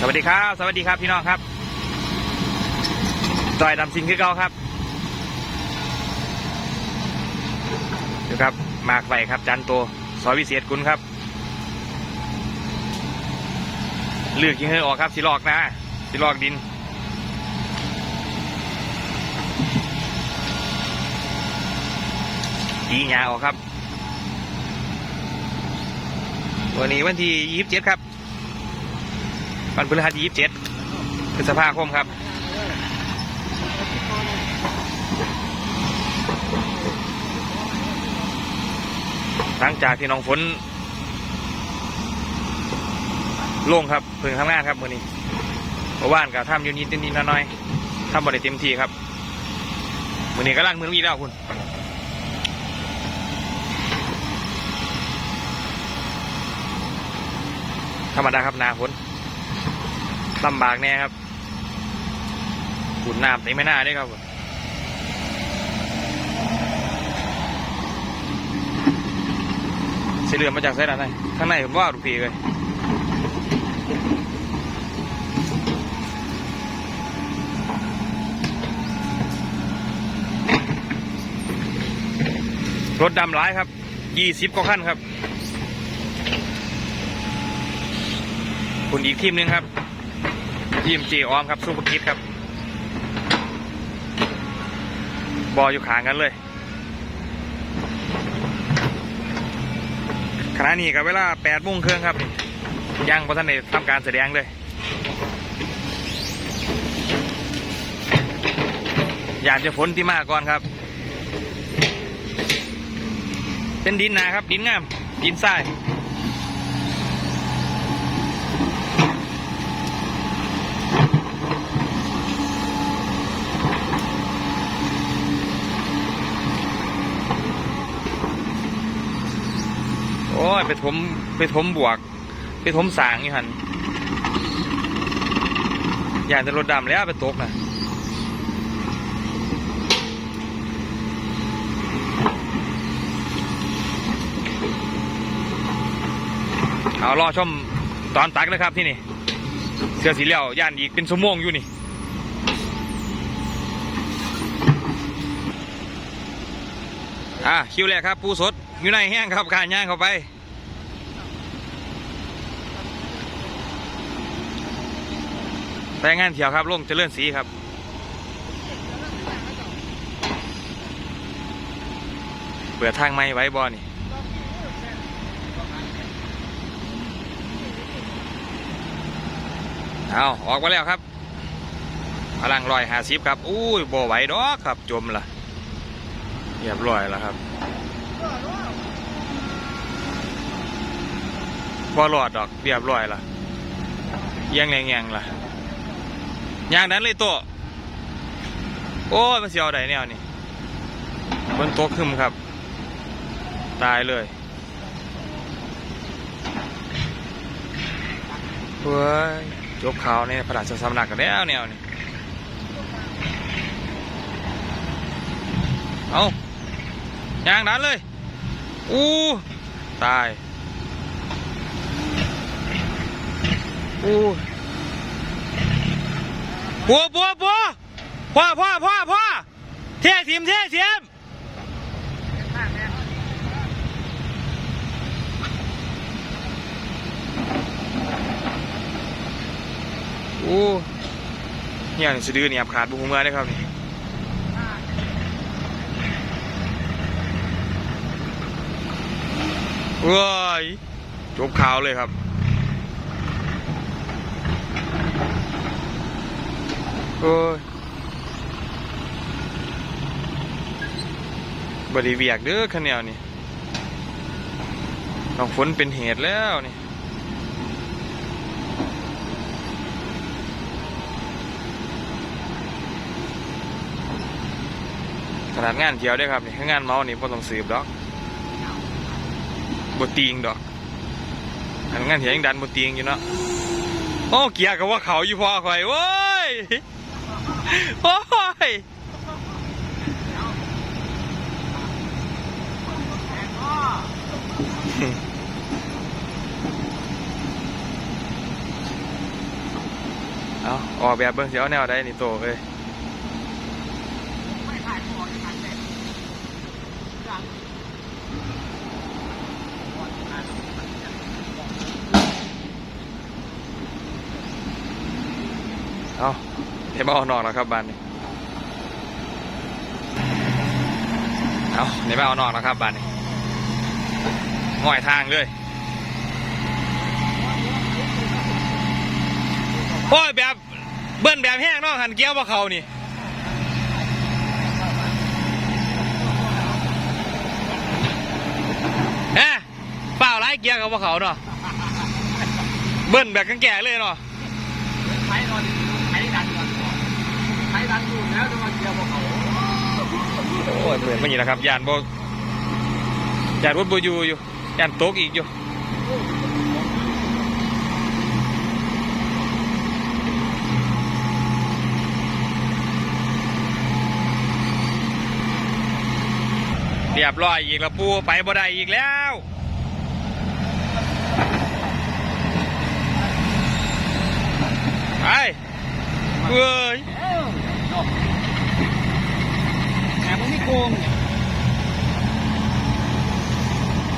สวัสดีครับ สวัสดีครับพี่น้องครับจอยดำซิงคือเก่าครับดูครับมากไฟครับจันโตซอยวิเศษกุลครับ เลือกยิงให้ออกครับสิลอกนะสิลอกดินดีหยาออกครับ วันนี้วันที่ยี่สิบเจ็ดครับ วันพฤหัสที่ยี่สิบเจ็ดพฤษภาคมครับหลังจากที่น้องฝนลงครับเพิ่งทำงานครับมือนี้เมื่อวานกับทำยู่นิดนิดน้อยๆทำบริเต็มที่ครับมือนี้ก็ล่างมือมีแล้วคุณธรรมดาครับนาฝน ลำบากแน่ครับขุนน้ำเต็มไม่น่าได้ครับเสียเรือนมาจากไซด้านไหนข้างในผมว่าดูปีเลยรถดำร้ายครับ ยี่สิบกว่าขั้นครับคุณอีกทีมหนึงครับ ทีมเจออมครับซูเปอร์คิดครับ บออยู่ขางกันเลยขณะนี้กับเวลา8โมงครึ่งครับยังพอท่านได้ทำการแสดงเลยอยากจะฝนที่มาก่อนครับ เป็นดินนาครับ ดินงาม ดินทราย ยไปถมไปถมบวก ไปถมสางอยู่หันอยากจะรถดำแล้วไปตกนะเอารอชมตอนตักเลยครับที่นี่ เสื้อสีเหลืองย่านอีกเป็นสมวโมงอยู่นี่อะคิวแรกครับ ปูสดอยู่ในแห้งครับการย่างเข้าไป ไปงานเที่ยวครับลงเจริญศรีครับเปิดทางไม้ไว้บอนี่เอาออกมาแล้วครับพลังลอยหาซิบครับ อุ้ยบ่ไหวดอกครับ จมละเรียบร้อยแล้วครับบ่รอดดอกเรียบร้อยละยังแรงยังล่ะ อย่างนั้นเลยตัว โอ้ยมันเสียวใดแนวนี่บนโต๊ะขึ้นครับ ตายเลยเฮ้ยจบข่าวเนี่ยพระราชสำนักกันแล้วแนวนี่เอาย่างนั้นเลย อู้ ตาย อู้ ปัวปัวปัวพ่อพ่อพ่อพ่อเที่ยทีมเที่ยทีมอู้เนี่ยนี่สะดือเนี่ยขาดบุ้งเมื่อได้ครับนี่ว้ายจบข่าวเลยครับ โอ้ยบริเวียกเด้อขันแนวนี่น้องฝนเป็นเหตุแล้วนี่ขนาดงานเที่ยวได้ครับนี่คืองานเมานี่พ่ต้องสืบดอกบตีงดอกอันงานเที่ยวยังดันบตีงอยู่เนาะโอ้เกียร์กับว่าเขาอยู่พอคอยโว้ย โอ้ยเอาออกแบบเบิ่งสิเอาแนวใดนี่โตเอ้ยเอา เดี๋ยวมาเอานอกแล้วครับบ้านนี้เอาเดี๋ยวมาเอานอกแล้วครับบ้านนี้ง่อยทางเลยโอ้ยแบบเบิ้นแบบแห้งเนาะหันเกี้ยวบ่เขานี่ฮะเปล่าไรเกียร์กับบ่เขาเนาะเบิ้นแบบกันแก่เลยเนาะ ใช้นอนใช้ดันก่อนใช้ดันอยู่แล้วจะมาเกี่ยวกับเขา โอ้ยเปิดมาอย่นี่นะครับยานโบยานรถโบอยู่อยู่ยานโต๊กอีกอยู่เรียบร้อยอีกแล้วปูไปบ่ได้อีกแล้วไปเอ้ย เอ้าดอก แต่มันไม่โกง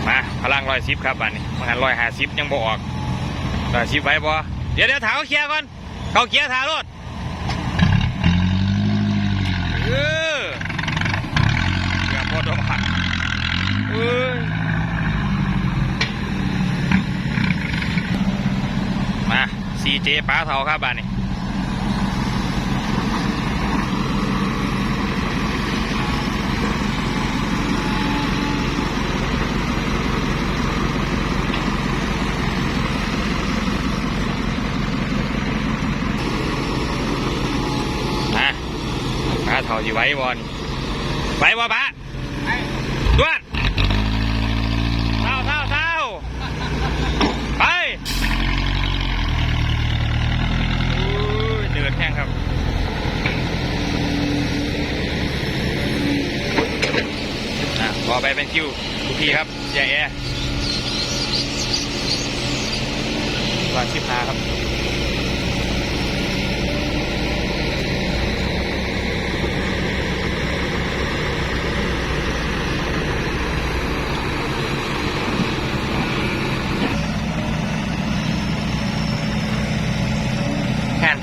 มาพลังร้อยสิบครับอันนี้มันหันร้อยห้าสิบยังบ่ออกร้อยสิบไว้บ่เดี๋ยวเดี๋ยวถามเขาเคลียร์ก่อนเขาเคลียร์ถารถเอออย่าพอดอกหักเอ้ยมาซีเจป้าเทาครับบ้านนี้มา ป้าเทาอยู่ไว้บอลไว้บ่ป้าไอ้ด้วนเท้าเท้าเท้าไปอุ้ยเดือดแห้งครับอะพอไปเป็นคิวทุกทีครับใหญ่แอร์วางชิปนาครับ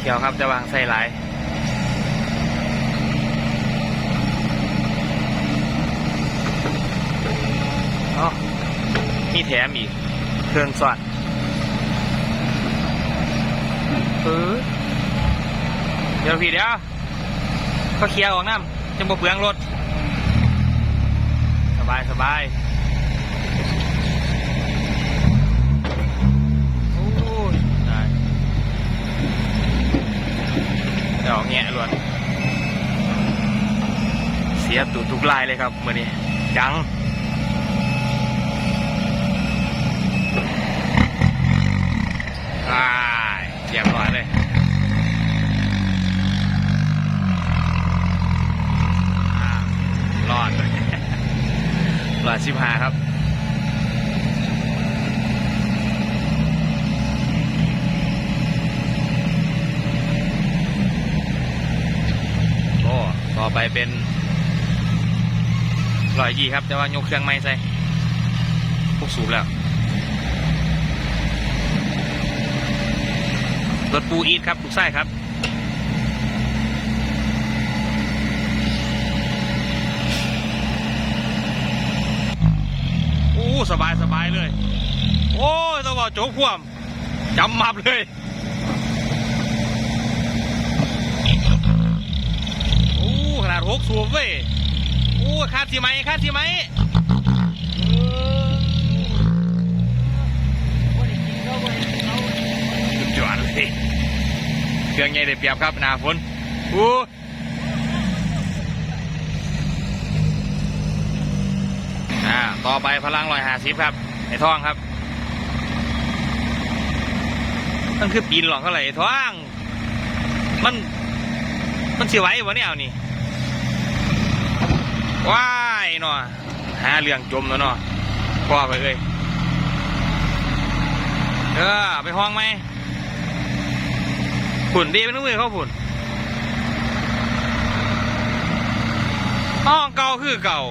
ขียวครับจะวางใส่หลายอ๋อมีแถมอีก เครื่องสอดเออเดี๋ยวพี่เดี๋ยวก็เคลียร์ออกน้ำจะบ่เปลืองรถ สบายสบาย ดี๋ยวแงะล้วน เสียตูดทุกลายเลยครับมื่อนี้จังอ่าเรียบร้อยเลยอ่ารอดรอดชิบหาครับ ไปเป็นรอยยี่ครับ แต่ว่ายกเครื่องไม่ใส่พวกสูบแล้ว รถปูอีทครับลูกไส้ครับอู้สบายสบายเลย โอ้ย ต้องบอกโจ๊กพ่วมจำมับเลย โอ้ขนาด หกสูบเว้ยโอ้คาดสิไหมคาดสิไหมเออบ่ได้กินก็บ่ได้กินเขาสุดยอดเลยเครื่องใหญ่ได้เปรียบครับหนาฝนอู้อ่าต่อไปพลังลอยหาสิบครับไอ้ท่องครับมันคือปีนหลอกเท่าไหร่ไอ้ท่องมันมันเสียไว้วะเนี่ยเอานี่ ว้ายเนาะหาเรื่องจมแล้วเนาะพ่อไปเลยเออไปห้องไหมฝุ่นดีเป็นมือเขาฝุ่นห้องเก่าคือเก่า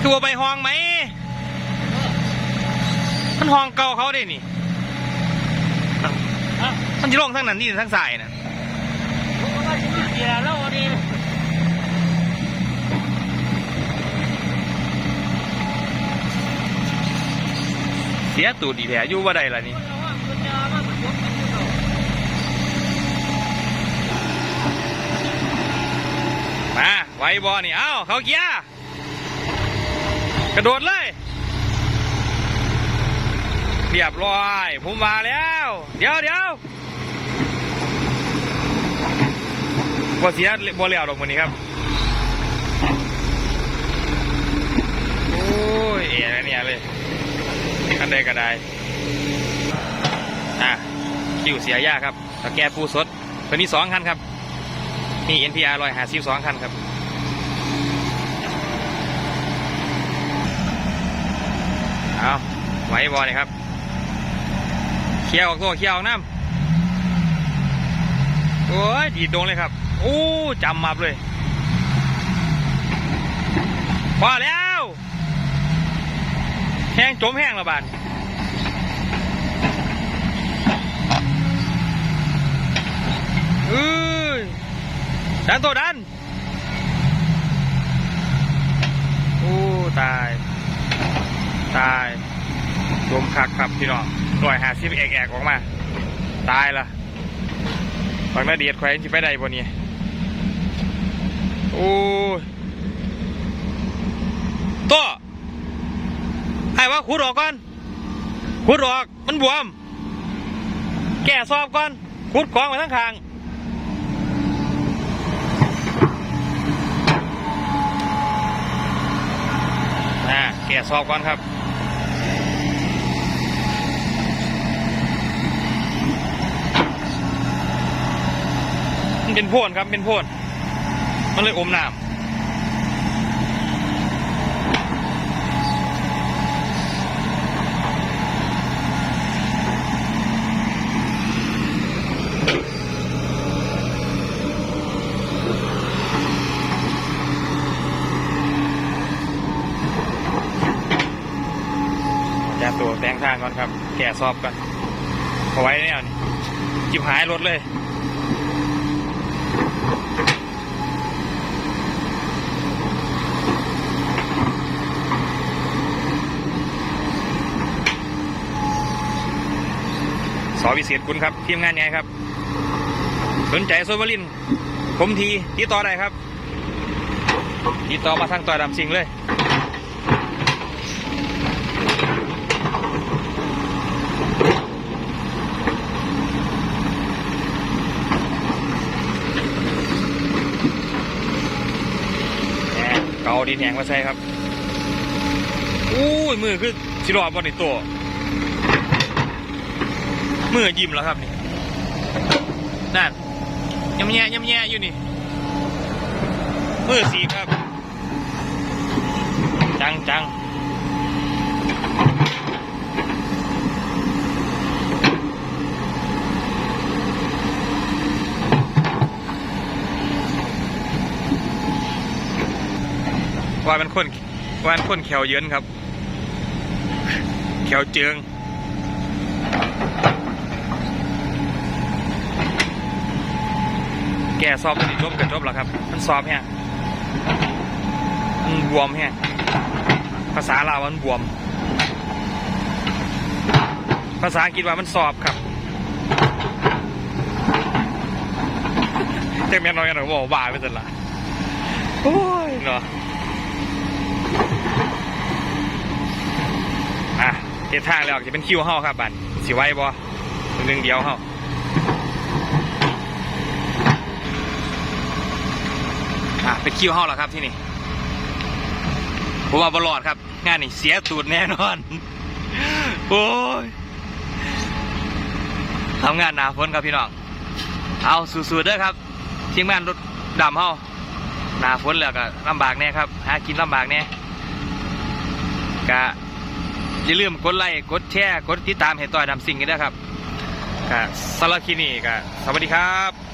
คือว่าไปห้องไหมมันห้องเก่าเขาได้นี่มันจะลงทั้งนั้นนี่ทั้งสายนะ ก็ว่าสิมีเสียแล้ววันนี้เสียตูดอีแผลอยู่ว่าใดล่ะนี่มาไว้บอนี่ เอ้า เขาเกียร์กระโดดเลยเรียบร้อย ผมมาแล้ว เดี๋ยวเดี๋ยว บ่เสียบ่เลี้ยวดอกมันนี้ครับ โอ้ยเอ๋เนี่ยเลยอันใดก็ได้อะคิวเสียยากครับตะแกปูสดตัวนี้สองคันครับมี NPR ร้อยหาสิบสองคันครับเอาไว้บอลเลยครับเคี่ยวออกตัวเคี่ยวออกน้ำโอ้ยดีดโดงเลยครับ โอ้จำมาเลยพอแล้วแห้งจมแห้งละบาดเอ้ยดันตัวดันโอ้ตาย ตายรวมคักครับพี่น้องลอยหาซิบแอกแอกออกมา ตายละฟังนาเดียดแขวนที่ไปได้บนนี้ โอ้ยตัวให้ว่าขุดออกก่อนขุดออกมันบวม แก่สอบก่อนขุดของไปทั้งคางอ่าแกะซอบก่อนครับเป็นโพนครับเป็นโพน มันเลยอมน้ำาตัวแตงทางก่อนครับ แกะซอบก่อนเอาไว้เนี่ยนี่จิบหายรถเลย วิเศษคุณครับทีมงานใหญ่ครับ สนใจโซวาลินผมทีติดต่อได้ครับติดต่อมาทางต่อยดำสิงเลยแหมเกาดินแหงมาใส่ครับ อู้ยมือคือสิรอบบนในตัว มือยิ้มแล้วครับนี่นั่นยำแย่ยำแย่อยู่นี่ มือสีครับ จังจังว่าเป็นคนว่าเป็นคนแขวเยินครับ แขวเจือง แก่ซอบมันจบกันจบแล้วครับ มันซอบแฮะมันบวมแฮะภาษาลาวมันบวม ภาษาอังกฤษว่ามันสอบครับเจ้าแม่น้อยกันหรอบอกว่าไปสิละโอ้ยเนาะอะเจ็ดทางแล้วจะเป็นคิวเฮาครับบันสิไว้บ่หนึ่งเดียวเฮา อะเป็นคิวเฮาแล้วครับที่นี่ผมว่าบอลอดครับ งานนี้เสียตูดแน่นอน โอ้ยทำงานหนาฝนครับพี่น้อง เอาสู้ๆเด้อครับทีมงานรถดำเฮาหนาฝนแล้วก็ลำบากแน่ครับ หากินลำบากแน่กะอย่าลืมกดไลค์กดแชร์กดติดตามให้ต่อยดำสิ่งกันด้วยครับก็สำหรับคลิปนี้ก็สวัสดีครับ